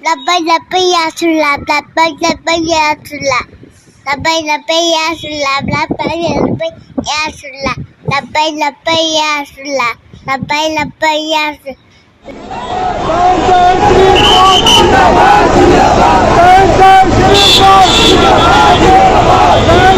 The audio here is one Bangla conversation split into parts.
老板老板呀吃辣老板老板呀吃辣老板老板呀吃辣老板要老呀要吃辣老板老呀要吃辣老板老板要吃老板老板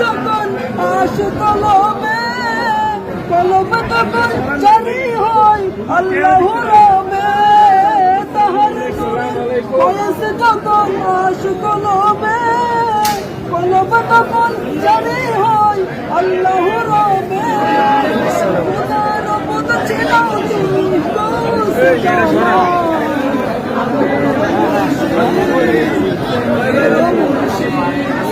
তখন আশিক কলমে কলম তখন জারি হয় আল্লাহ রবে। তাহার বয়স যখন আশিক কলমে কলম তখন জারি হয় আল্লাহ রবে। ছিল